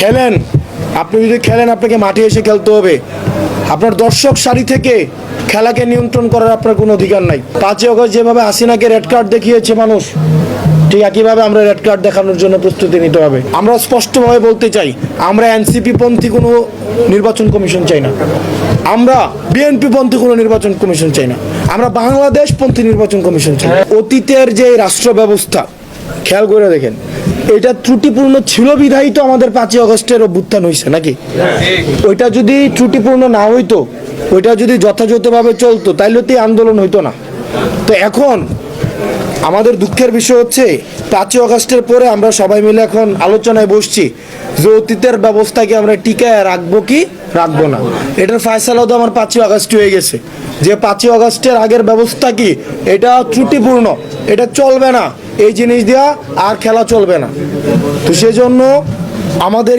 খেলেন। আপনি যদি খেলেন, আপনাকে মাঠে এসে খেলতে হবে। আপনার দর্শক সারি থেকে খেলাকে নিয়ন্ত্রণ করার আপনার কোনো অধিকার নাই। পাঁচই অগস্ট যেভাবে হাসিনাকে রেড কার্ড দেখিয়েছে মানুষ, ঠিক একইভাবে আমরা রেড কার্ড দেখানোর জন্য প্রস্তুতি নিতে হবে। আমরা স্পষ্টভাবে বলতে চাই, আমরা এনসিপি পন্থী কোনো নির্বাচন কমিশন চাই না। আমরা বিএনপি পন্থী কোনো নির্বাচন কমিশন চাই না। আমরা বাংলাদেশ পন্থী নির্বাচন কমিশন চাই। অতীতের যে রাষ্ট্র ব্যবস্থা খেয়াল করে দেখেন এটা ত্রুটিপূর্ণ ছিল বিধায়িত আমাদের পাঁচই অগস্টের অভ্যুত্থান হয়েছে নাকি? ওইটা যদি ত্রুটিপূর্ণ না হইতো, ওইটা যদি যথাযথভাবে চলতো, তাইলে তো আন্দোলন হইতো না। তো এখন আমাদের দুঃখের বিষয় হচ্ছে, পাঁচই অগস্টের পরে আমরা সবাই মিলে এখন আলোচনায় বসছি, যে অতীতের ব্যবস্থাকে আমরা টিকায় রাখব কি, রাখব না। এটার ফায়সালাও তো আমার পাঁচই আগস্ট হয়ে গেছে। যে পাঁচই আগস্টের আগের ব্যবস্থা কি, এটা ত্রুটিপূর্ণ, এটা চলবে না। এই জিনিস দেওয়া আর খেলা চলবে না। তো সেজন্য আমাদের